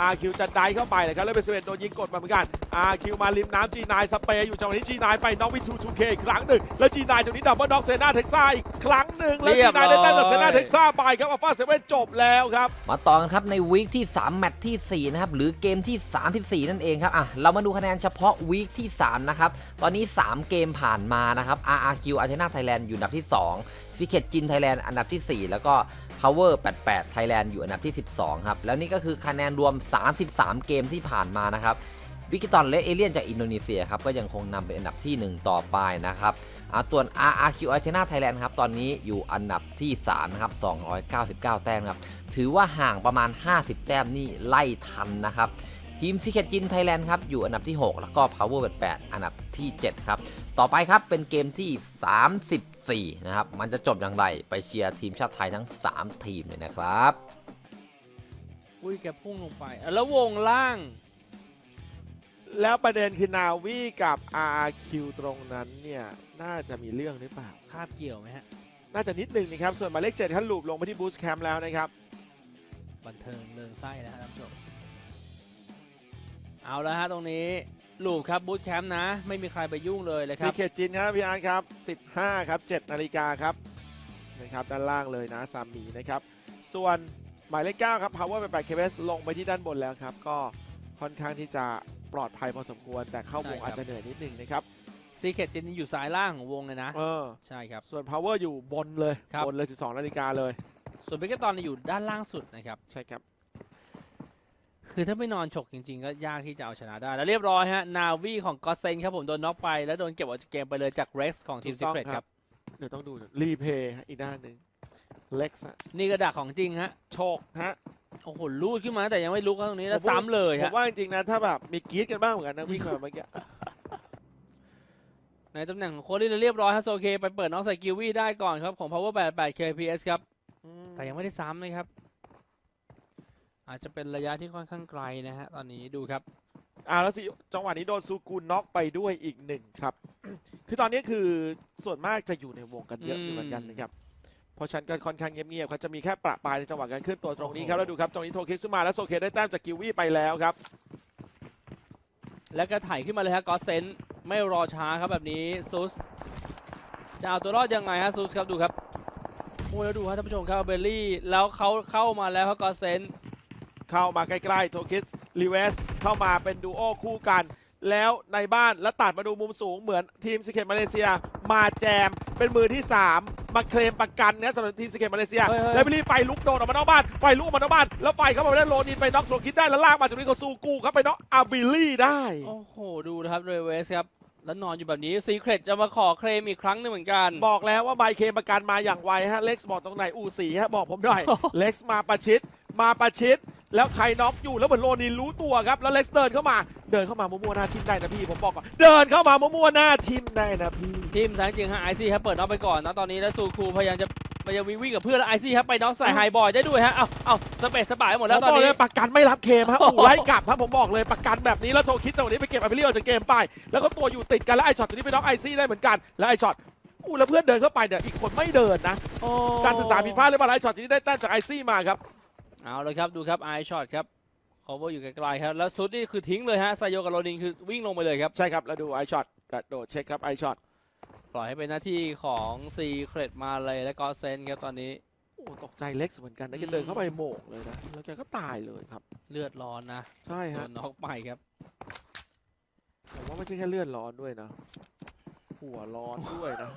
อาคิวจะได้เข้าไปเลยครับแล้วเป็นเซเว่นโดนยิงกดมาเหมือนกันอาคิวมาริมน้ำจีนายสเปย์อยู่จังหวะนี้จีนายไปน็อกวิทูทูเคอีกครั้งหนึ่ง แล้วจีนายจังหวะนี้ดับเบิลน็อกเซนาเท็กซ่าอีกครั้งหนึ่งแล้วจีนายได้แต้มจากเซนาเท็กซ่าไปครับอัลฟาเซเว่นจบแล้วครับมาต่อกันครับในวีคที่ 3 แมตช์ที่ 4 นะครับหรือเกมที่ 34 นั่นเองครับอะเรามาดูคะแนนเฉพาะวีคที่ 3 นะครับตอนนี้ 3 เกมผ่านมานะครับ RRQ Athena Thailand อยู่อันดับที่2 s e c r e t Jin Thailand อันดับที่ 4 แล้วก็ Power 88 Thailand อยู่อันดับที่ 12 ครับ แล้วนี่ก็คือคะแนนรวม 33 เกมที่ผ่านมานะครับวิกิตอนและเอเลียนจากอินโดนีเซียครับก็ยังคงนำเป็นอันดับที่ 1 ต่อไปนะครับอะส่วน RRQ Athena Thailand ครับตอนนี้อยู่อันดับที่3นะครับ299 แต้มครับถือว่าห่างประมาณ 50 แต้มนี่ไล่ทันนะครับทีมซิเคตจินไทยแลนด์ครับอยู่อันดับที่ 6 แล้วก็ Power 88 อันดับที่ 7 ครับ ต่อไปครับเป็นเกมที่ 34นะครับ มันจะจบอย่างไรไปเชียร์ทีมชาติไทยทั้ง 3 ทีมเลยนะครับ อุ้ยแกพุ่งลงไปอะแล้ววงล่าง แล้วประเด็นคือนาวีกับ RQ ตรงนั้นเนี่ย น่าจะมีเรื่องหรือเปล่า คาบเกี่ยวไหมฮะ น่าจะนิดหนึ่งนะครับ ส่วนหมายเลขเจ็ดท่านลูปลงไปที่บูสต์แคมป์แล้วนะครับ บันเทิงเริงไส้นะฮะท่านผู้ชมเอาแล้วฮะตรงนี้ ลูกครับบูธแคมป์นะ ไม่มีใครไปยุ่งเลยเลยคซีรับเคจินครับพี่อาร์ตครับ 15 ครับ 7 นาฬิกาครับนะครับด้านล่างเลยนะสามหมีนะครับ ส่วนหมายเลข9ครับ Power 88 KBS ลงไปที่ด้านบนแล้วครับ ก็ค่อนข้างที่จะปลอดภัยพอสมควร แต่เข้าวงใช่ครับ อาจจะเหนื่อยนิดนึงนะครับซีเคทจินอยู่ซ้ายล่างของวงเลยนะ เออใช่ครับ ส่วน Power อยู่บนเลยครับ บนเลย 12 นาฬิกาเลย ส่วนเบเกตอนอยู่ด้านล่างสุดนะครับ ใช่ครับ คือถ้าไม่นอนฉกจริง ๆ ก็ยากที่จะเอาชนะได้ แล้วเรียบร้อยฮะ นาวีของกอเซนครับผมโดนน็อกไป แล้วโดนเก็บออกจากเกมไปเลยจากเร็กซ์ของทีมถูซิกต้องเ r รตคครัรับบเดี๋ยวต้องดูรีเพย์อีกด้านหนึ่งเล็กซ์นี่กระดักของจริงฮะโชคฮะโอ้โหลูดขึ้นมาแต่ยังไม่ลุกครับตรงนี้แล้วผมว่าซ้ำเลยผฮะมว่าจริงๆนะถ้าแบบมีกรีดกันบ้างเหมือนกันนะวิ่งมาเมื่อกี้ในตำแหน่งของโคลี่เรียบร้อยฮะโซเคไปเปิดน้องใส่กิวีได้ก่อนครับของ power 88 kps ครับแต่ยังไม่ได้ซ้ำนะครับ อาจจะเป็นระยะที่ค่อนข้างไกลนะฮะตอนนี้ดูครับอ่าแล้วสิจังหวะนี้โดนซูกูน็อกไปด้วยอีกหนึ่งครับ คือตอนนี้คือส่วนมากจะอยู่ในวงกันเยอะอืมอยู่เหมือนกันนะครับเพราะฉะนันก็ค่อนข้างเงียบๆเขาจะมีแค่ประปรายในจังหวะการเคลื่อนตัวตรงนี้ครับโอ้แล้วโหดูครับตรงนี้โทคิซึมาแล้วโซเคได้แต้มจากกิวี่ไปแล้วครับ แล้วก็ถ่ายขึ้นมาเลยฮะกอเซนไม่รอช้าครับแบบนี้ซุสจะเอาตัวรอดยังไงฮะซุสครับดูครับโอ้ยแล้วดูครับท่านผู้ชมครับเบลลี่แล้วเขาเข้ามาแล้วครับกอเซน เข้ามาใกล้ๆโทคิสรีเวสเข้ามาเป็นดูโอคู่กัน แล้วในบ้านแล้วตัดมาดูมุมสูงเหมือนทีมสเกตมาเลเซีย มาแจมเป็นมือที่ 3 มาเคลมประกันนะสำหรับทีมสเกตมาเลเซียเฮ้ยเฮ้ยแล้วบิลลี่ไฟลุกโดนออกมานอกบ้านไฟลุกออกมานอกบ้าน แล้วไฟเข้ามาได้โรนินไปน็อกโซคิดได้แล้วลากมาจากนี้ก็ซูกูครับไปน็อกอาบิลลี่ได้ โอ้โหดูนะครับเรเวสครับแล้วนอนอยู่แบบนี้ซีเครตจะมาขอเคลมอีกครั้งหนึงเหมือนกัน บอกแล้วว่าไมเคลมประกันมาอย่างไวฮะเล็กซ์บอกตรงไหนอูสีฮะบอกผมหน่อยเล็กซ์มาประชิด มาประชิด แล้วใครน็อกอยู่แล้วเหมือนโรนินรู้ตัวครับ แล้วเล็กซ์เดินเข้ามา เดินเข้ามามั่วๆหน้าทิมได้นะพี่ผมบอกก่อนเดินเข้ามามั่วๆหน้าทิมได้นะพี่ทีมแสงจริงฮะไอซี่ครับเปิดน็อกไปก่อนนะตอนนี้แล้วซูคูพยายามจะพยายามวิ่งวิ่งกับเพื่อนแล้วไอซี่ครับไปน็อกใส่ไฮบอยได้ด้วยฮะเอาเอาสเปซสปายหมดแล้วผมตอนบอกเลนี้ยประกันไม่รับเคลมฮะโอ้โหอู่ไล่กลับครับผมบอกเลยประกันแบบนี้แล้วโทคิดจังหวะนี้ไปเก็บไอพิเลียออกจากเกมไป แล้วก็ตัวอยู่ติดกันแล้วไอช็อตตัวนี้ไปน็อกไอซี่ได้เหมือนกันแล้วไอช็อตอู้แล้วเพื่อนเดินเข้าไปเดี๋ยวอีกคนไม่เดินนะโอ้การสื่อสารผิดพลาดหรือเปล่าไอช็อตตัวนี้ได้แต้มจากไอซี่มาครับ เอาเลยครับดูครับไอช็อตครับ cover อยู่ไกลๆครับ แล้วซุดนี่คือทิ้งเลยฮะไซโยกับโรนินคือวิ่งลงไปเลยครับ ใช่ครับ แล้วดูไอช็อตกระโดดเช็คครับไอช็อตปล่อยให้เป็นหน้าที่ของซีเครตมาเลยและก็เซนครับตอนนี้ โอ้ตกใจเล็กเหมือนกันนะแกอืมเดินเข้าไปโหมกเลยนะ แล้วแกก็ตายเลยครับ เลือดร้อนนะใช่โดฮะนน็อกไปครับผมว่าไม่ใช่แค่เลือดร้อนด้วยนะ หัวร้อนด้วยนะ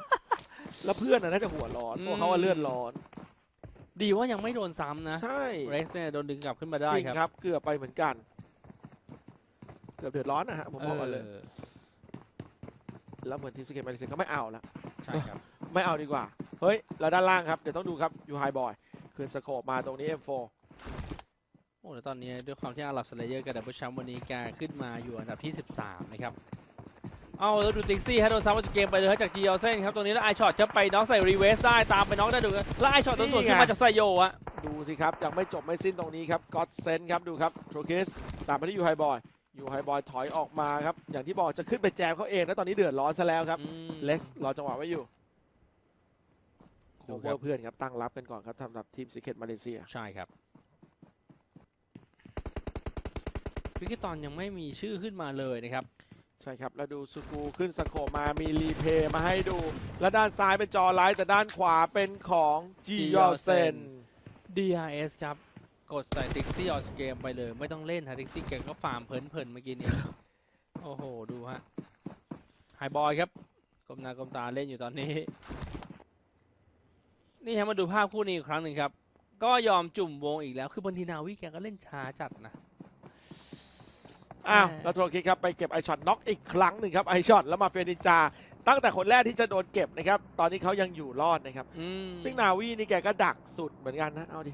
แล้วเพื่อนน่ะน่าจะหัวร้อนเพราะเขาว่าเลือดร้อน ดีว่ายังไม่โดนซ้ำนะใช่เร็กซ์เนี่ยโดนดึงกลับขึ้นมาได้จริงครับครับ เกือบไปเหมือนกัน เกือบเดือดร้อนนะฮะผมบอกก่อนเลยเออแล้วเหมือนทีมสเกตมาเลเซียก็ไม่เอาละ ใช่ครับ ไม่เอาดีกว่า เฮ้ยแล้วด้านล่างครับ เดี๋ยวต้องดูครับยูไฮบอยคืนสโคปมาตรงนี้ M4 โอ้แต่ตอนนี้ด้วยความที่อาหรับสเลเยอร์กับดับเบิลแชมป์วันนี้แกขึ้นมาอยู่อันดับที่ 13 นะครับ เอาแล้วดูติกซี่ฮะโดนซ้ำมาจากเกมไปเลยฮะจากจีเอลเซนครับตรงนี้แล้วไอช็อตจะไปน็อกใส่รีเวสได้ตามไปน็อกได้ดูกันแล้วไอช็อตโดนสวนขึ้นมาจากไซโยอะดูสิครับ ยังไม่จบไม่สิ้นตรงนี้ครับก็อดเซนครับดูครับโทรเคสตามไปที่ยูไฮบอยยูไฮบอยถอยออกมาครับ อย่างที่บอกจะขึ้นไปแจมเขาเองแล้วตอนนี้เดือดร้อนซะแล้วครับอืมเล็กซ์รอจังหวะไว้อยู่โคดูเวคอรับร์เพื่อนครับตั้งรับกันก่อนครับสำหรับทีมซิเคตมาเลเซียใช่ครับวิกกี้ตอนยังไม่มีชื่อขึ้นมาเลยนะครับ ใช่ครับ แล้วดูสุกูขึ้นสโคปมามีรีเพย์มาให้ดู แล้วด้านซ้ายเป็นจอไลท์แต่ด้านขวาเป็นของจียอเซน DRS ครับ กดใส่ติ๊กซี่ออกเกมไปเลย ไม่ต้องเล่นฮะติ๊กซี่แกก็ฟาร์มเพลินๆเมื่อกี้นี้ โอ้โห ดูฮะไฮบอยครับกลมหน้ากลมตาเล่นอยู่ตอนนี้ นี่ฮะมาดูภาพคู่นี้อีกครั้งหนึ่งครับ ก็ยอมจุ่มวงอีกแล้ว คือบางทีนาวิแกก็เล่นช้าจัดนะ อ้าวแหม่แล้วโทรคิกครับไปเก็บไอช็อตน็อกอีกครั้งหนึ่งครับไอช็อตแล้วมาเฟนินจา ตั้งแต่คนแรกที่จะโดนเก็บนะครับ ตอนนี้เขายังอยู่รอดนะครับ อืมซึ่งนาวีนี่แกก็ดักสุดเหมือนกันนะ เอาดิ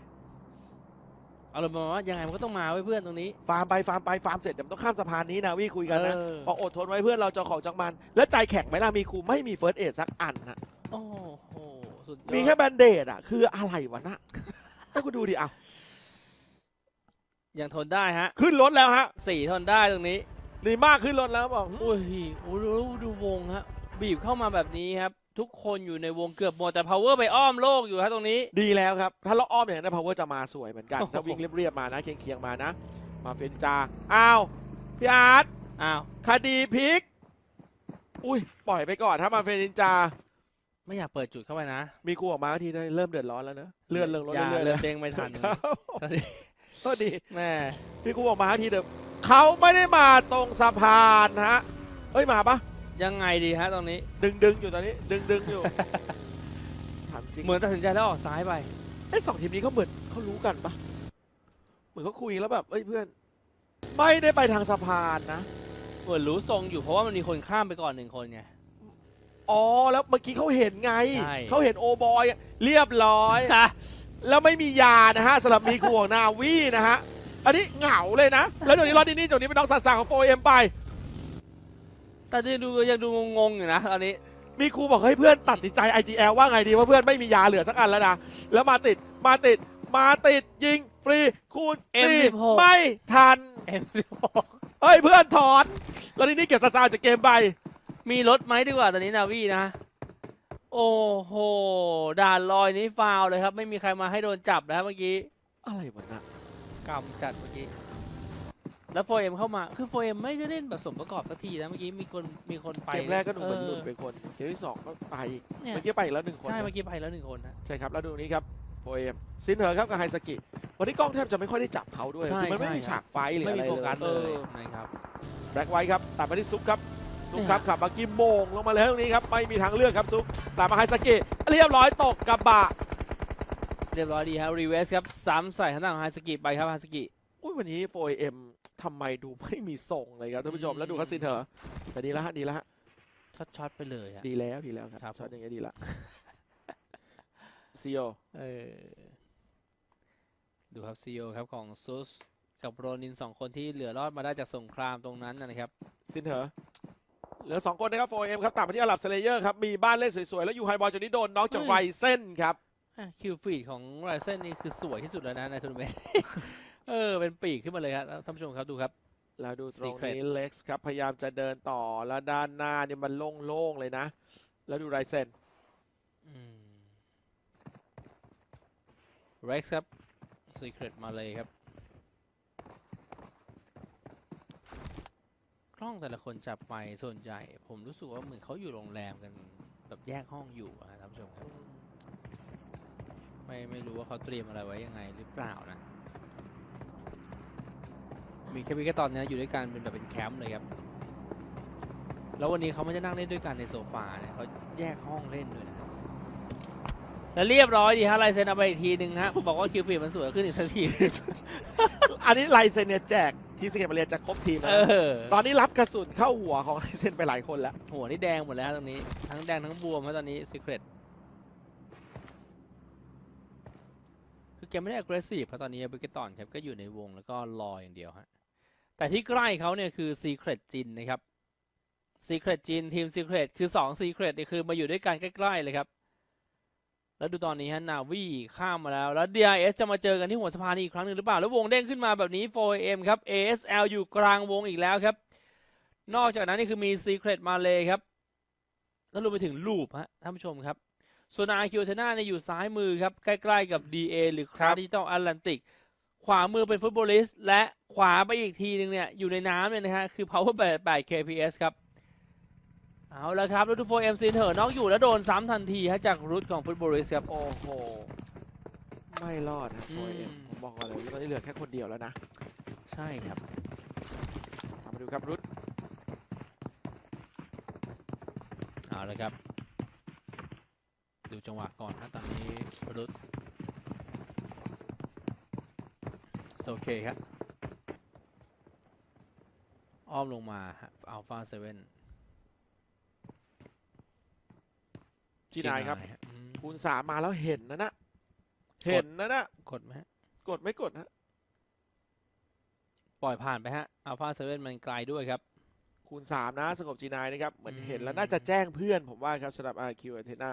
เอาเลยมาว่ายังไงมันก็ต้องมาไว้เพื่อนตรงนี้ฟาร์มไปฟาร์มไปฟาร์มเสร็จเดี๋ยวมันต้องข้ามสะพานนี้นาวีคุยกันนะ เออบอกอดทนไว้เพื่อนเราจะของจังมัน แล้วใจแข็งไหมล่ะมีครูไม่มีเฟิร์สเอดสักอันนะโอ้โหสุดยอดมีแค่แบนเดดอะ คืออะไรวะนะให้กูดูดิเอา ยังทนได้ฮะขึ้นรถแล้วฮะสี่ทนได้ตรงนี้ดีมากขึ้นรถแล้วบอกโอ้ยโอ้โหดูดูวงฮะบีบเข้ามาแบบนี้ครับ ทุกคนอยู่ในวงเกือบหมดแต่ power ไปอ้อมโลกอยู่ฮะตรงนี้ ดีแล้วครับ ถ้าเราอ้อมอย่างนั้นพาวเวอร์จะมาสวยเหมือนกันโอ้โหถ้าวิ่งเรียบๆมานะเคียงๆมานะ มาเฟนจาอ้าวพี่อาร์ตอ้าวคดีพลิกอุ้ยปล่อยไปก่อนถ้ามาเฟนินจา ไม่อยากเปิดจุดเข้าไปนะ มีกูออกมาทีได้เริ่มเดือดร้อนแล้วนะเลื่อนเรื่องรถอย่าเรื่อยๆเริ่เลมยเด้งไม่ทันครับตอนนี้ โทษดีแม่พี่กูออกมาทีเดิมเขาไม่ได้มาตรงสะพานฮะเอ้ยมาปะยังไงดีฮะตรงนี้ ดึงดึงๆอยู่ตอนนี้ ดึงดึงๆอยู่ถามจริงเหมือนตัดสินใจแล้วออกซ้ายไปไอ้สองทีมนี้เขาเหมือนเขารู้กันปะเหมือนเขาคุยแล้วแบบเอ้ยเพื่อน ไม่ได้ไปทางสะพานนะ เหมือนรู้ทรงอยู่เพราะว่ามันมีคนข้ามไปก่อนหนึ่งคนไงอ๋อแล้วเมื่อกี้เขาเห็นไง ใช่ เขาเห็นโอบอยเรียบร้อย แล้วไม่มียานะฮะสำหรับมีขวงนาวีนะฮะ อันนี้เหงาเลยนะ แล้วเดี๋ยวนี้รอดดินี่เดี๋ยวนี้เป็นน้องสาวๆของโฟเอ็มไป แต่ดูยังดูงงๆอยู่นะตอนนี้ มีครูบอกให้เพื่อนตัดสินใจ IGL ว่าไงดีว่าเพื่อนไม่มียาเหลือสักอันแล้วนะ แล้วมาติดมาติดมาติดยิงฟรีคูณสี่ M16 ไม่ทัน M16 เอ้ยเพื่อนถอน แล้วทีนี้เก็บสาวๆจากเกมไป มีรถไหมดีกว่าตอนนี้นาวีนะ โอ้โห ด่านลอยนี้ฟาวเลยครับ ไม่มีใครมาให้โดนจับนะครับเมื่อกี้ อะไรวะนะกำจัดเมื่อกี้ แล้วโฟเอ็มเข้ามา คือโฟเอ็มไม่ได้เล่นแบบสมประกอบสักทีนะเมื่อกี้มีคนมีคนไปเกมแรกก็ดูเหมือนหลุดเอไปอคนเกมที่สองก็ไปอีกเนี่ยเมื่อกี้ไปอีกแล้วหนึ่งคนใช่นะเมื่อกี้ไปแล้วหนึ่งคนนะ ใช่ครับ แล้วดูนี้ครับโฟเอ็มซินเหอร์ครับกับไฮสกิ วันนี้กล้องแทบจะไม่ค่อยได้จับเขาด้วยใช่คือมันไม่ใช่มีครับ ฉากไฟท์หรือไม่อะไรมีโฟกัสเอเลยอนะครับ แบล็กไว้ครับตัดมาที่ซุปครับ ซุปเนี่ยครับขับมากิมโมงลงมาเลยตรงนี้ครับไม่มีทางเลือกครับซุปตามมาไฮสกิเรียบร้อยตกกระบะเรียบร้อยดีครับรีเวสครับซ้ำใส่ทางด้านของไฮสกิไปครับไฮสกิอุ้ยวันนี้โฟเอ็มทำไมดูไม่มีทรงเลยครับท่านผู้ชมอืมแล้วดูคัสซินเถอะแต่ดีแล้วฮะดีแล้วฮะช็อตช็อตๆไปเลยอะ ดีแล้วดีแล้วครับครับช็อตอย่างเงี้ยดีละซีโอเออดูครับซีโอครับของซุสกับโรนินสองคนที่เหลือรอดมาได้จากสงครามตรงนั้นนะครับ ซินเถอะ เหลือสองคนนะครับโฟเอ็มครับตามมาที่อาหรับสเลเยอร์ครับ มีบ้านเล่นสวยๆ แล้วอยู่ไฮบอลจนนี้โดนน็อกจากเฮ้ยไรเส้นครับคิวฟีดของไรเซนนี่คือสวยที่สุดแล้วนะในทัวร์นาเมนต์เออ เป็นปีกขึ้นมาเลยครับท่านผู้ชมครับดูครับแล้วดูตรง Secret นี้เล็กซ์ครับ พยายามจะเดินต่อแล้วด้านหน้าเนี่ยมันโล่งๆเลยนะ แล้วดูไรเซนเร็กซ์ครับซีเครตมาเลยครับ กล้องแต่ละคนจับไปส่วนใหญ่ ผมรู้สึกว่าเหมือนเขาอยู่โรงแรมกันแบบแยกห้องอยู่อะท่านผู้ชมครับ ไม่ไม่รู้ว่าเขาเตรียมอะไรไว้ยังไงหรือเปล่านะ มีแค่มีแค่ตอนนี้อยู่ด้วยกันเป็นแบบเป็นแคมป์เลยครับ แล้ววันนี้เขาไม่ได้นั่งเล่นด้วยกันในโซฟาเนี่ยเขาแยกห้องเล่นด้วยนะแล้วเรียบร้อยดีฮะลายเซ็นเอาไปอีกทีหนึ่งฮะบอกว่าคิวฟีมันสวยขึ้นอีกสักที อันนี้ไรเซนเนี่ยแจก ทีสเก็ตมาเรียนจะครบทีมแล้วเอนะอตอนนี้รับกระสุนเข้าหัวของไรเซนไปหลายคนแล้ว หัวนี่แดงหมดแล้วฮะตรงนี้ ทั้งแดงทั้งบวมฮะตอนนี้ซีเครตคือแกไม่ได้ aggressive เพราะตอนนี้บิกเกตอนครับก็อยู่ในวงแล้วก็รออย่างเดียวฮะแต่ที่ใกล้เขาเนี่ยคือ Secret จินนะครับ Secret จินทีม Secret คือ2 Secret เนี่ยคือมาอยู่ด้วยกันใกล้ๆเลยครับ แล้วดูตอนนี้ฮะนาวีข้ามมาแล้ว แล้ว DRS จะมาเจอกันที่หัวสะพานอีกครั้งหนึ่งหรือเปล่า แล้ววงเด้งขึ้นมาแบบนี้ 4AM ครับ ASL อยู่กลางวงอีกแล้วครับ นอกจากนั้นนี่คือมี Secret มาเลยครับ แล้วรวมไปถึงลูปฮะท่านผู้ชมครับส่วนอาคิวเทนาเนี่ยอยู่ซ้ายมือครับ ใกล้ๆกับ DA หรือคครัราบดิจิตอลแอตแลนติก ขวามือเป็นฟุตบอลลิสต์และขวาไปอีกทีหนึ่งเนี่ยอยู่ในน้ำเนี่ยนะฮะคือ power 8 KPS ครับ เอาละครับรูทูโฟเอ็มซีเถอะน็อกอยู่แล้วโดนซ้ำทันทีฮะจากรุทของฟุตบอลลิสต์ครับ โอ้โห ไม่รอดนะอืโฟมเอ็มผมบอกก่อนเลยตอนนี้เหลือแค่คนเดียวแล้วนะ ใช่ครับเอามาดูครับรุดเอาละครับ ดูจังหวะก่อนนะตอนนี้รุทโอเคครับ อ้อมลงมาอัลฟาเซเว่น จีนายครับ อืมคูณสามมาแล้วเห็นนะนะเห็นนะนะกดไหมฮะกดไม่กดฮะปล่อยผ่านไปฮะอัลฟาเซเว่นมันไกลด้วยครับ คูณสามนะสงบจีนายนะครับเหมือนเห็นแล้วอืมน่าจะแจ้งเพื่อนผมว่าครับสำหรับ RQ อาเทนา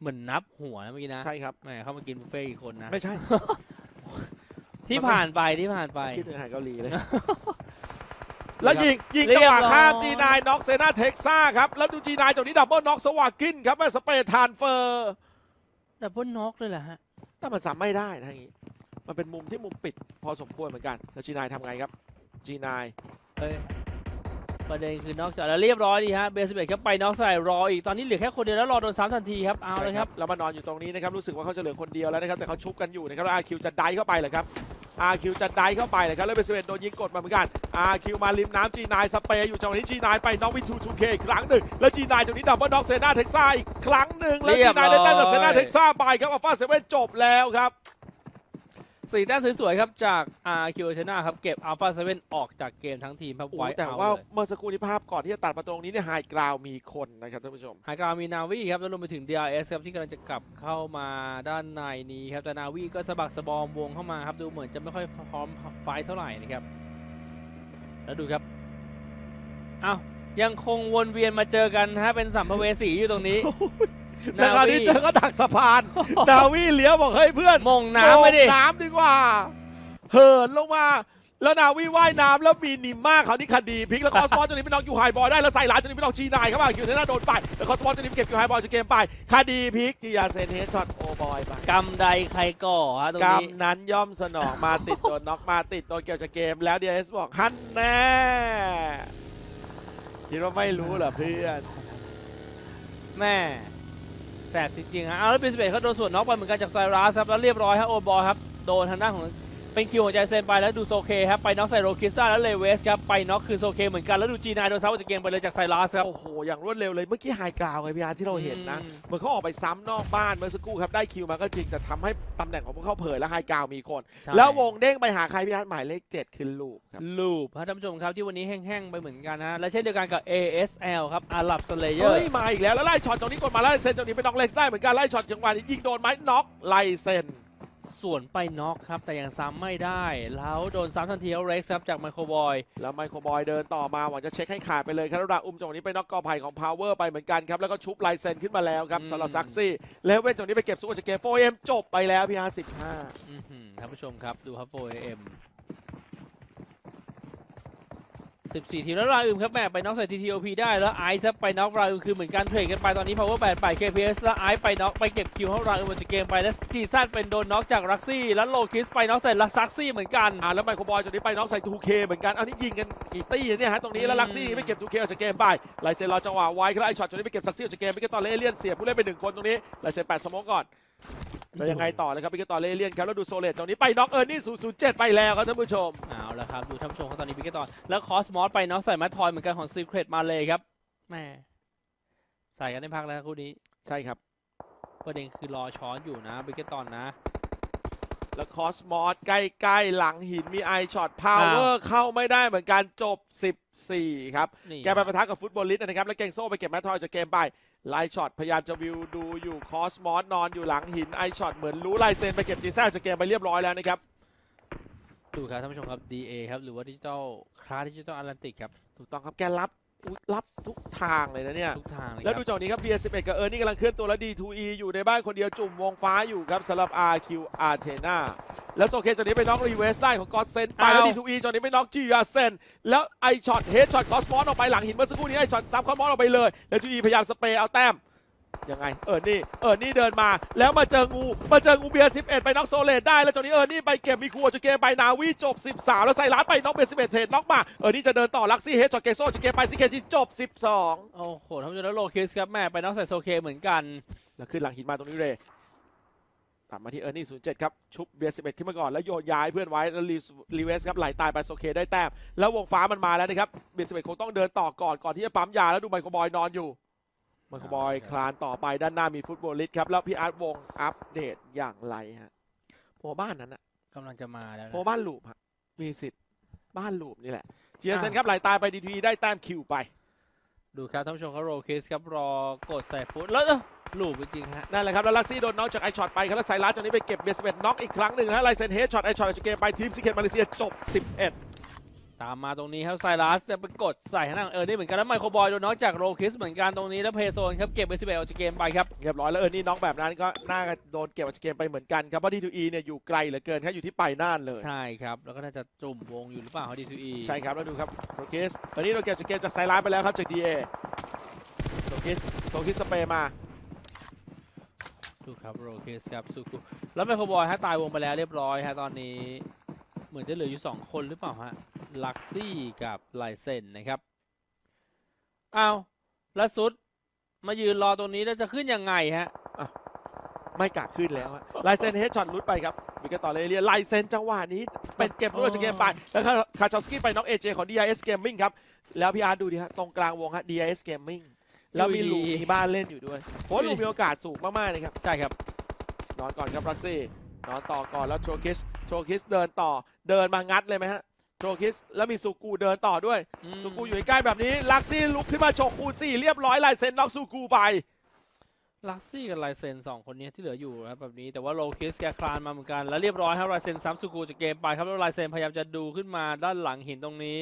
เหมือนนับหัวนะเมื่อกี้นะใช่ครับ แหมเข้ามากินบุฟเฟ่ต์อีกคนนะ ไม่ใช่ที่มันไม่ผ่านไปที่ผ่านไป คิดถึงอาหารเกาหลีเลย แล้วยิงยิงเรีจัยงบหวะร้อยข้ามจีนายน็อกเซนาเท็กซ่าครับ แล้วดูจีนายจากนี้ดับเบิลน็อกสวากินครับแม่สเปรย์ทานเฟอร์ดับเบิลน็อกเลยเหรอฮะแต่มันซ้ำไม่ได้นะอย่างงี้ มันเป็นมุมที่มุมปิดพอสมควรเหมือนกันแล้วจีนายทำไงครับจีนายเอ้ยประเด็นคือนอกจากแล้วเรียบร้อยดีฮะเบสเบครับไปน็อกใส่รออีกตอนนี้เหลือแค่คนเดียวแล้วรอโดนซ้ำทันทีครับเอาเลยครับแล้วมานอนอยู่ตรงนี้นะครับรู้สึกว่าเขาจะเหลือคนเดียวแล้วนะครับแต่เขาชุบกันอยู่นะครับแล้วอาคิวจะได้เข้าไปเลยครับ อาคิวจะได้เข้าไปเลยครับแล้วเบสเบโดนยิงกดมาเหมือนกันอาคิวมาริมน้ำจีนายสเปรย์อยู่จังหวะนี้จีนายไปน็อกวิทูทูเคอีกครั้งหนึ่งแล้วจีนายจากนี้ดับเบิลน็อกเซนาเท็กซ่าอีกครั้งหนึ่งแล้วเรีจียบร้นาอยยได้แต้มจากเซนาเท็กซ่าไปครับอัลฟาเซเว่นจบแล้วครับ สี่แต้มสวยๆครับจากอาร์คิวชนะครับเก็บอัลฟาเซเว่นออกจากเกมทั้งทีมครับโอ้ไว้แต่เอาว่าเลยเมื่อสักครู่นี้ภาพก่อนที่จะตัดมาตรงนี้เนี่ยไฮกราวมีคนนะครับท่านผู้ชมไฮกราวมีนาวีครับแล้วรวมไปถึง DRS ครับที่กำลังจะกลับเข้ามาด้านในนี้ครับแต่นาวีก็สะบักสะบอมวงเข้ามาครับดูเหมือนจะไม่ค่อยพร้อมไฟท์เท่าไหร่นะครับแล้วดูครับอ้าวยังคงวนเวียนมาเจอกันนะฮะเป็นสัมภเวสีอยู่ตรงนี้ แล้วคราวนี้เจอก็ดักสะพาน นาวีเลี้ยวบอกเฮ้ยเพื่อนมงน้ำไปดิโดน้ำดีกว่า เหินลงมา แล้วนาวีว่ายน้ำแล้วมีนิมมากเขานี่คดีพลิกแล้วคอสปอร์ตจนนี้เป็นน้องอยู่ไฮบอยได้แล้วใส่หลานจนนี้เป็นน้องจีนายเข้ามาคิวเทน่าโดนไปแล้วคอสปอร์ตจนนี้เก็บอยู่ไฮบอยจะเกมไปคดีพลิกจียาเซนเฮดช็อตโอบอยไปกำใดใครก่อฮะตรงกรรมนี้นั้นย่อมสนองมาติดโดนน็อกมาติดโดนเกี่ยวจากเกม แล้วเดียสบอกฮันแน่คิดว่าไม่รู้เหรอเพื่อนแม่ แสบจริงๆฮะเอาแล้วเป็นสเปดเขาโดนส่วนน็อกไปเหมือนกันจากไซรัสครับแล้วเรียบร้อยฮะโอบอลครับโดนทางด้านของ เป็นคิวของใจเซนไปแล้วดูโซเคครับไปน็อกใส่โรคิซ่าแล้วเลเวสครับไปน็อกคือโซเคเหมือนกันแล้วดูจีนายโดนซับออกจากเกมไปเลยจากไซรัสครับโอ้โหอย่างรวดเร็วเลยเมื่อกี้ไฮกราวไงพี่อาร์ที่เราเห็นนะอืมเหมือนเขาออกไปซ้ำนอกบ้านเมื่อสักครู่ครับได้คิวมาก็จริงแต่ทำให้ตำแหน่งของพวกเขาเผยและไฮกราวมีคนใช่แล้ววงเด้งไปหาใครพี่อาร์หมายเลข7คือลูกครับลูปฮะท่านผู้ชมครับที่วันนี้แห้งๆไปเหมือนกันนะและเช่นเดียวกันกับ ASL ครับอาหรับสเลเยอเฮ้ร์ยมาอีกแล้วแล้วไล่ช็อตตรงนี้กดมาไล่เซนตรงนี้เป็นน็อกเล็กซ์ได้เหมือนกันไล่ช็อตจังหวะนี้ยิงโดนไหมน็อกไล่เซน ส่วนไปน็อกครับ แต่ยังซ้ำไม่ได้ แล้วโดนซ้ำทันทีแล้วเร็กซ์ครับจากไมโครบอย แล้วไมโครบอยเดินต่อมาหวังจะเช็คให้ขาดไปเลยครับแล้วดาอุ้มจังหวะนี้ไปน็อกกอไผ่ของพาวเวอร์ไปเหมือนกันครับแล้วก็ชุบไลเซนขึ้นมาแล้วครับอืมสำหรับซักซี่แล้วเว้นจังหวะนี้ไปเก็บซุปเปอร์จากเกมโฟเอ็มจบไปแล้วพี่อาร์สิบห้าอื้อหือท่านผู้ชมครับดูครับ 4AM 14 ทีมแล้วราอึมครับแม่ไปน็อกใส่ TTOP ได้แล้วไอซ์ครับไปน็อกราอึมคือเหมือนกันเทรดกันไปตอนนี้ power 8ไป KPS แล้วไอซ์ไปน็อกไปเก็บคิวให้ราอึมบนจากเกมไปแล้วซีซั่นเป็นโดนน็อกจากรักซี่แล้วโลคิสไปน็อกใส่ลักซักซี่เหมือนกันอ่าแล้วไมโครบอยจังหวะนี้ไปน็อกใส่ 2K เหมือนกันเอานี่ยิงกันกี่ตี้เนี่ยฮะตรงนี้แล้วลักซี่ไม่เก็บ 2K ออกจากเกมไปไลเซนรอจังหวะไว้ครับไอช็อตจังหวะนี้ไปเก็บซักซี่ออกจากเกมไปก็ตอนเลเลียนเสียผู้เล่นไปหนึ่งคนตรงนี้ไลเซนแปดสโมองก่อน จะยังไงต่อเลยครับพิกตอร์เลเลียนครับแล้วดูโซเลตตรงนี้ไปน็อกเออร์นี่007 ไปแล้วครับท่านผู้ชมเอาละครับดูท่านผู้ชมครับตอนนี้บิกเกตอนแล้วคอสมอสไปน็อกใส่แมททอยเหมือนกันของ Secret มาเลยครับแม่ใส่กันได้พักแล้วคู่นี้ใช่ครับประเด็นคือรอช้อนอยู่นะบิกเกตอนนะ แล้วคอสมอสใกล้ๆหลังหินมีไอช็อตพาวเวอร์เข้าไม่ได้เหมือนกันจบ 14 ครับนี่แกไปปะทะกับฟุตบอลลิสต์นะครับแล้วเก่งโซ่ไปเก็บแมททอยจากเกมไป ไลช็อตพยายามจะวิวดูอยู่คอสมอสนอนอยู่หลังหินไอช็อตเหมือนรู้ลายเซ็นไปเก็บจีซ่าจากเกมไปเรียบร้อยแล้วนะครับดูครับท่านผู้ชมครับ DA ครับหรือว่าดิจิตอลคลาสดิจิตอลแอตแลนติกครับถูกต้องครับแกรับ อุ๊ยรับทุกทางเลยนะเนี่ย ทุกทางเลยคแล้วรับดูจากนี้ครับ BS11 กับเออร์นี่กำลังเคลื่อนตัวแล้ว D2E อยู่ในบ้านคนเดียวจุ่มวงฟ้าอยู่ครับสำหรับ RQ Athena แล้วโซเคจากนี้ไปน็อกรีเวสได้ของกอสเซนไปแล้ว D2E จากนี้ไปน็อกจีอาเซนแล้วไอช็อตเฮดช็อตคอสมอสออกไปหลังหินเมื่อสักครู่นี้ไอช็อตซับคอสมอสออกไปเลย แล้ว GE พยายามสเปรย์เอาแต้ม ยังไงเออนี่เออนี่เดินมาแล้วมาเจองูมาเจองูเบียร์11 ไปน็อกโซเลตได้แล้วจนนี้เออนี่ไปเก็บมีครัวจะเกมไปนาวีจบ 13 แล้วไซรัสไปน็อกเบียร์11เทรดน็อกมาเออนี่จะเดินต่อลักซี่เฮดจอดเกโซจะเกมไปซิเคจิจบ 12 โอ้โหท่านผู้ชมแล้วโลคิสครับแม่ไปน็อกใส่โซเคเหมือนกันแล้วขึ้นหลังหินมาตรงนี้เลยตัดมาที่เออร์นี่07 ครับ ชุบเบียร์11 ขึ้นมาก่อน แล้วโยนย้ายเพื่อนไว้ แล้วรีรีเวสครับไหลตายไปโซเคได้แต้ม แล้ววงฟ้ามันมาแล้วนะครับ เบียร์11 คงต้องเดินต่อก่อน ก่อนที่จะปั๊มยาแล้วดูไมโครบอยนอนอยู่ไมโครบอยคลานต่อไปด้านหน้ามีฟุตบอลลิสครับ แล้วพี่อาร์ตวงอัปเดตอย่างไรฮะโพบ้านนั้นอะกำลังจะมาแล้วนะ โพบ้านลูปฮะมีสิทธิ์บ้านลูปนี่แหละเจียเซนอะครับไหลตายไปดีทีได้แต้มคิวไป ดูครับท่านผู้ชมเขาโรคิสครับรอกดใส่ฟุตแล้วเอ้าลูบจริงๆฮะ นั่นแหละครับ แล้วลักซี่โดนน็อกจากไอช็อตไปครับแล้วไซรัสตอนนี้ไปเก็บเบสเบน็อกอีกครั้งหนึ่งนะฮะไลเซนเฮดช็อตไอช็อตจากเกมไปทีมซิเคตมาเลเซียจบ 11 ตามมาตรงนี้ครับไซรัสเนี่ยไปกดใส่ทางด้านเออร์นี่เหมือนกันแล้วไมโครบอยโดนน็อกจากโรคิสเหมือนกันตรงนี้แล้วเพย์โซนครับเก็บไปสิบเอ็ดออกจากเกมไปครับเรียบร้อยแล้วเออนี่น็อกแบบนั้นก็น่าจะโดนเก็บออกจากเกมไปเหมือนกันครับเพราะดีทูอีเนี่ยอยู่ไกลเหลือเกินครับอยู่ที่ปลายน่านเลยใช่ครับแล้วก็น่าจะจุ่มวงอยู่หรือเปล่าดีทูอีใช่ครับแล้วดูครับโรคิสตอนนี้เราเก็บจากเกมจากไซรัสไปแล้วครับจากดีเอโรคิสโรคิสสเปรย์มาดูครับโรคิสครับซูคุแล้วไมโครบอยฮะตายวงไปแล้วเรียบร้อยฮะตอนนี้ เหมือนจะเหลืออยู่สองคนหรือเปล่าฮะลักซี่กับไลเซนนะครับอ้าวแล้วซุดมายืนรอตรงนี้แล้วจะขึ้นยังไงฮะไม่กะขึ้นแล้วไลเซนเฮดช็อตลุดไปครับวิกเกตต่อเลยเรียไลเซนจังหวะนี้เป็นเก็บลุดออกจากเกมไปแล้วคาชอฟสกี้ไปน็อกเอเจของ DIS Gaming ครับ แล้วพี่อาร์ตดูดิฮะตรงกลางวงฮะ DIS Gaming แล้วมีลูกมีบ้านเล่นอยู่ด้วย โอ้ลูกมีโอกาสสูงมากๆเลยครับ ใช่ครับ นอนก่อนครับรักซี่ นอนต่อก่อนแล้วโชคิส โชคิสเดินต่อ เดินมางัดเลยไหมฮะ โชคิส แล้วมีสุกูเดินต่อด้วยอืมสุกูอยู่ใกล้ๆแบบนี้ ลักซี่ลุกขึ้นมาฉกคูณสี่เรียบร้อยลายเซ็นน็อกสุกูไป ลักซี่กับไลเซนสองคนนี้ที่เหลืออยู่นะครับแบบนี้แต่ว่าโลคิสแกคลานมาเหมือนกันแล้วเรียบร้อยครับไลเซนซ้ำซูกูจากเกมไปครับแล้วไลเซนพยายามจะดูขึ้นมาด้านหลังหินตรงนี้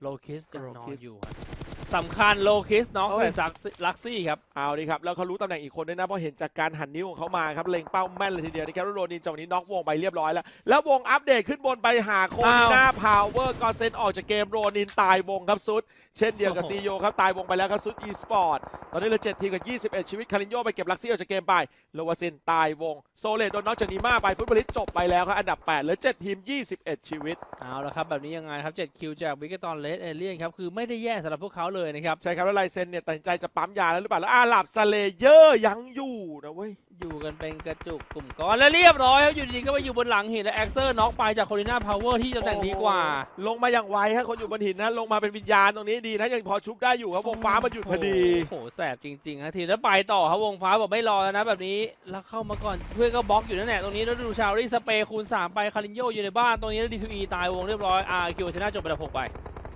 โลคิสจะนอน Lokis อยู่ครับ สำคัญโลคิสน้องเอ้ยใส่ซักลักซี่ครับ เอาดิครับ แล้วเขารู้ตำแหน่งอีกคนด้วยนะ เพราะเห็นจากการหันนิ้วของเขามาครับ เล็งเป้าแม่นเลยทีเดียวนะครับแล้วโรนินจังหวะนี้น็อกวงไปเรียบร้อยแล้ว แล้ววงอัปเดตขึ้นบนไปหาโคนีนาพาวเวอร์กอเซนออกจากเกมโรนินตายวงครับซุด เช่นเดียวกับโอ้โหซีโยครับตายวงไปแล้วครับซุดอีสปอร์ตตอนนี้เหลือ7ทีมกับ 21 ชีวิตคารินโยไปเก็บลักซี่ออกจากเกมไปโลวาซินตายวงโซเลตโดนน็อกจากนีมาไปฟุตบอลลิสจบไปแล้วครับอันดับ8เหลือ7ทีม 21 ชีวิตเอาละครับแบบนี้ยังไงครับ7คิวจากวิกเกตอนเลสเอเลียนครับคือไม่ได้แย่สำหรับพวกเขาเลยนะครับใช่ครับแล้วไลเซนเนี่ยตัดสินใจจะปั๊มยาแล้วหรือเปล่าแล้วอาหลับสเลเยอร์ยังอยู่นะเว้ยอยู่กันเป็นกระจุกกลุ่มก้อนแล้วเรียบร้อยครับอยู่ดีๆก็มาอยู่บนหลังหินและแอ็กเซอร์น็อกไปจากโคลิน่าพาวเวอร์ที่ตำแหน่งดีกว่า ลงมาอย่างไวฮะคนอยู่บนหินนะลงมาเป็นวิญญาณตรงนี้ดีนะยังพอชุบได้อยู่ครับวงฟ้ามันหยุดพอดีโอ้โหแสบจริงๆฮะทีมแล้วไปต่อครับวงฟ้าบอกไม่รอแล้วนะแบบนี้แล้วเข้ามาก่อนเพื่อนก็บล็อกอยู่นั่นแหละตรงนี้แล้วดูชารี่สเปย์คูณ3ไปคารินโยอยู่ในบ้านตรงนี้แล้วดีทูอีตายวงเรียบร้อยอาร์คิวชนะจบไปแล้วหกไป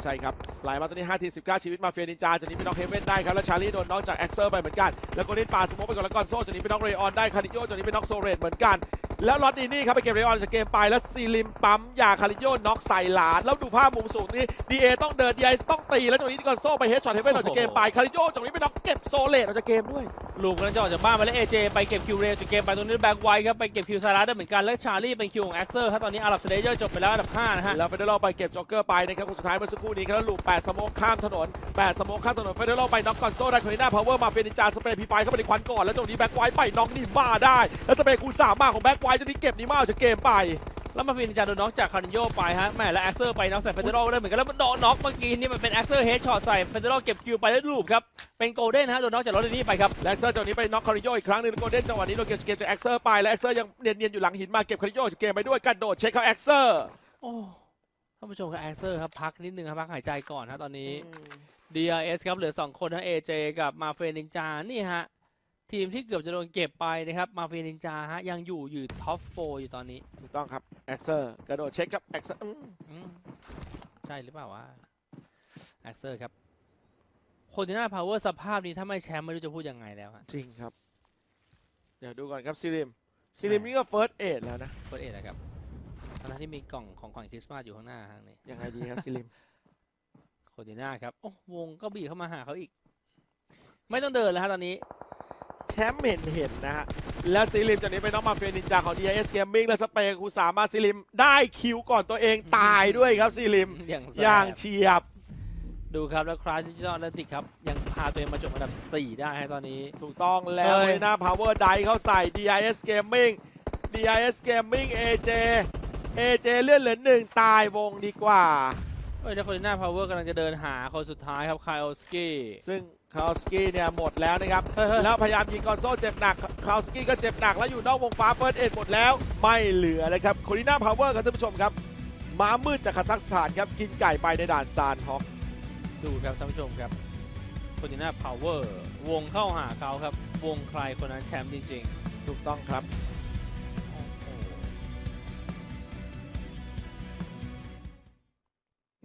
ใช่ครับไหลมาตอนนี้5ที19 ชีวิตมาเฟียนินจาจากนี้เป็นน็อกเฮเว่นได้ครับ แล้วชาลีโดนน็อกจากแอ็กเซอร์ไปเหมือนกัน แล้วก็นิดปาสโมกไปก่อนแล้วกอนโซ่จากนี้เป็นน็อกเรออนได้ คาริโยจากนี้เป็นน็อกโซเรตเหมือนกัน แล้วลอตดีนี่ครับไปเก็บเรออนจากเกมไปแล้วซีลิมปั๊มยาคาริโยน็อกใส่หลาน แล้วดูภาพมุมสูงนี้ดีเอต้องเดินดีไอต้องตี แล้วจากนี้กอนโซ่ไปเฮดช็อตเฮเว่นออกจากเกมไปคาริโยจากนี้เป็นน็อกเก็บโซเลตออกจากเกมด้วยลูกกำลังจะออกจากบ้านมาแล้วเอเจไปเก็บคิวเรจากเกมไปตรงนี้แบ็กไวท์ครับไปเก็บคิวซาร่าได้เหมือนกันแล้วชารี่เป็นคิวของแอ็กเซอร์ครับตอนนี้อารับสเลเยอร์จบไปแล้วอันดับห้านะฮะแล้วเฟเดอร์ไปเก็บจ็อกเกอร์ไปนะครับคนสุดท้ายเมื่อสักครู่นี้ครับแล้วลูป8สโมกข้ามถนน8สโมกข้ามถนนเฟเดอร์ไปน็อกกอนโซ่ได้คอนิน่าพาวเวอร์มาเฟนินจาสเปรย์พีไฟเข้าไปในควันก่อนแล้วตรงนี้แบ็กไวท์ไปน็อกนิม่าได้แล้วสเปรย์คูณสามมาของแบ็กไวท์จนนี้เก็บนิม่าออกจากเกมไป แล้วมาฟินจาโดนน็อกจากคารินโยไปฮะแม่และแอ็กเซอร์ไปน็อกใส่เฟเดอร์ได้เหมือนกันแล้วมันโดนน็อกเมื่อกี้นี่มันเป็นแอ็กเซอร์เฮดช็อตใส่เฟเดอร์เก็บคิวไปแล้วลูปครับเป็นโกลเด้นฮะโดนน็อกจากรถนี่ไปครับแล็กเซอร์จังหวะนี้ไปน็อกคาริโยอีกครั้งหนึ่งโกลเด้นจังหวะนี้โดนเก็บเกมจากแอ็กเซอร์ไปและแอ็กเซอร์ยังเนียนๆอยู่หลังหินมาเก็บคาริโยจากเกมไปด้วยกระโดดเช็คเขาแอ็กเซอร์โอ้ท่านผู้ชมครับแอ็กเซอร์ครับพักนิดนึงครับพักหายใจก่อนฮะตอนนี้ DRS ครับเหลือ 2 คนฮะ AJ กับมาเฟนินจานี่ฮะ ทีมที่เกือบจะโดนเก็บไปนะครับ มาเฟนินจาฮะ ยังอยู่อยู่ท็อปโฟอยู่ตอนนี้ ถูกต้องครับแอ็กเซอร์กระโดดเช็คครับแอ็กเซอร์อืมใช่หรือเปล่าวะแอ็กเซอร์ครับคนที่น่าพาวเวอร์สภาพนี้ถ้าไม่แชมป์ไม่รู้จะพูดยังไงแล้วฮะจริงครับ เดี๋ยวดูก่อนครับซิลิมซิลิมนี่ก็เฟิร์สเอดแล้วนะเฟิร์สเอ็ดนะครับตอนนั้นที่มีกล่องของขวัญคริสต์มาสอยู่ข้างหน้าทางนี้ยังไงดีครับซิลิมโคดิน่าครับโอ้วงก็บีบเข้ามาหาเขาอีก ไม่ต้องเดินแล้วฮะตอนนี้แช มป์เห็นเห็นนะฮะ แล้วซิลิมจากนี้ไปน้องมาเฟียนินจาของ DIS Gaming และสเปย์คูสามารถซิลิมได้คิวก่อนตัวเองตายด้วยครับซิลิมอย่างแสบ อย่างเฉียบ ดูครับ แล้วคราสดิจิตอลแลติกครับ ยังพาตัวเองมาจบอันดับ 4 ได้ฮะตอนนี้ ถูกต้องแล้วเอ้ยหน้า power ไดเข้าใส่ DIS Gaming DIS Gaming AJ AJ เลื่อนเหลือหนึ่งตายวงดีกว่า เอ้ยแล้วคนหน้าพาวเวอร์กำลังจะเดินหาคนสุดท้ายครับคายโอสกี้ซึ่ง คา w สกี้เนี่ยหมดแล้วนะครับเฮ้ยเฮ้ยแล้วพยายามยิงกอนโซ่เจ็บหนักคา w สกี้ก็เจ็บหนัก แล้วอยู่นอกวงฟ้าเฟิร์สเอ็ดหมดแล้วไม่เหลือนะครับโคลิน่าพาวเวอร์ครับท่านผู้ชมครับม้ามืดจากคาซัคสถานครับกินไก่ไปในด่านซานฮอกดูครับท่านผู้ชมครับคนหน้าพาวเวอร์วงเข้าหาเขาครับ วงใครคนนั้นแชมป์จริงถูกต้องครับ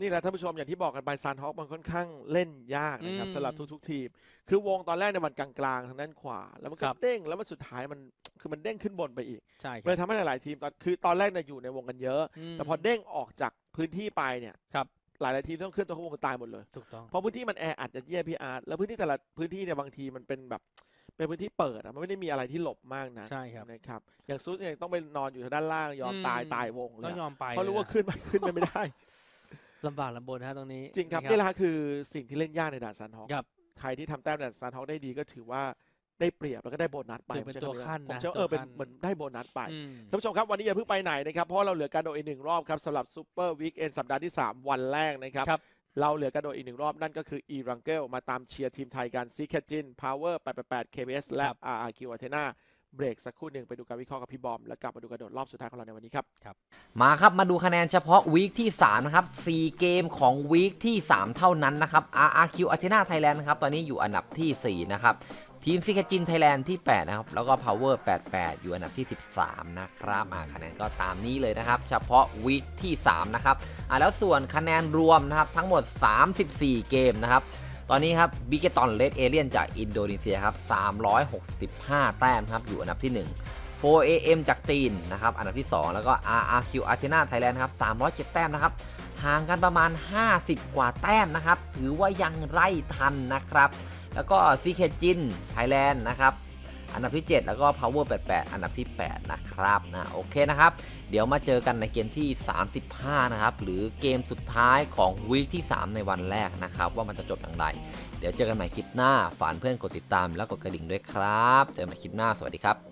นี่แหละท่านผู้ชมอย่างที่บอกกันไปซานฮอกมันค่อนข้างเล่นยากนะครับอืม สำหรับทุกๆทีม คือวงตอนแรกเนี่ยมันกลางๆทางด้านขวา แล้วมันก็ครับเด้งแล้วมันสุดท้ายมันคือมันเด้งขึ้นบนไปอีกใช่คเลรัยทำให้หลายๆทีมตอนคือตอนแรกเนี่ยอยู่ในวงกันเยอะ ม แต่พอเด้งออกจากพื้นที่ไปเนี่ยครับ หลายๆทีมต้องเคลื่อนตัวเข้าวงกันตายหมดเลย ถูกต้อง เพราะพื้นที่มันแออัดจะเยี่ยพี่อาร์ตแล้วพื้นที่แต่ละพื้นที่เนี่ยบางทีมันเป็นแบบเป็นพื้นที่เปิดอะมันไม่ได้มีอะไรที่หลบมากนะใช่ครับ นะครับอย่างซูสเนี่ยต้องไปนอนอยู่ทางด้านล่างยอมอืม ตายตายวงเลต้อยงยอะอมไปเพราะรู้ว่าลยขึ้นไปขึ้นไปไม่ได้นะ ลำบากลำบนฮะตรงนี้จริงครับนะนี่แหละฮะคือสิ่งที่เล่นยากในด่านซันฮอกครับใครที่ทำแต้มด่านซันฮอกได้ดีก็ถือว่าได้เปรียบแล้วก็ได้โบนัสไปถือเป็นผมใช้ตัวคำขั้นผมนะเชื่อว่าตัวเออเป็นขั้นเหมือนได้โบนัสไปอืมท่านผู้ชมครับวันนี้อย่าเพิ่งไปไหนนะครับเพราะว่าเราเหลือการโดดอีกหนึ่งรอบครับสำหรับซูเปอร์วีคเอนสัปดาห์ที่ 3 วันแรกนะครับครับเราเหลือการโดดอีกหนึ่งรอบนั่นก็คืออีรังเกลมาตามเชียร์ทีมไทยกันซีแคจินพาวเวอร์888 KBS และครับ RRQ Athena เบรกสักครู่หนึ่งไปดูการวิเคราะห์กับพี่บอม แล้วกลับมาดูการโดดรอบสุดท้ายของเราในวันนี้ครับ มาครับมาดูคะแนนเฉพาะวีคที่3นะครับ4เกมของวีคที่ 3 เท่านั้นนะครับ RRQ Athena Thailand นะครับตอนนี้อยู่อันดับทีสี่ 4 นะครับ ทีมซิกจินไทยแลนด์ที่ 8 นะครับ แล้วก็ Power 88 อยู่อันดับที่ 13 นะครับอ่าคะแนนก็ตามนี้เลยนะครับ เฉพาะวีคที่ 3 นะครับอ่าแล้วส่วนคะแนนรวมนะครับทั้งหมด 34 เกมนะครับ ตอนนี้ครับบิเกตอนเลดเอเลียนจากอินโดนีเซียครับ365 แต้มครับอยู่อันดับที่ 1 4AM จากจีนนะครับอันดับที่ 2 แล้วก็ RRQ Athena Thailand ครับ307 แต้มนะครับห่างกันประมาณ 50 กว่าแต้มนะครับ ถือว่ายังไล่ทันนะครับ แล้วก็ซีเคจินไทยแลนด์นะครับ อันดับที่ 7 แล้วก็ Power 88 อันดับที่ 8 นะครับนะโอเคนะครับ เดี๋ยวมาเจอกันในเกมที่ 35 นะครับ หรือเกมสุดท้ายของวีคที่ 3 ในวันแรกนะครับ ว่ามันจะจบอย่างไร เดี๋ยวเจอกันใหม่คลิปหน้า ฝานเพื่อนกดติดตามแล้วกดกระดิ่งด้วยครับ เจอกันใหม่คลิปหน้า สวัสดีครับ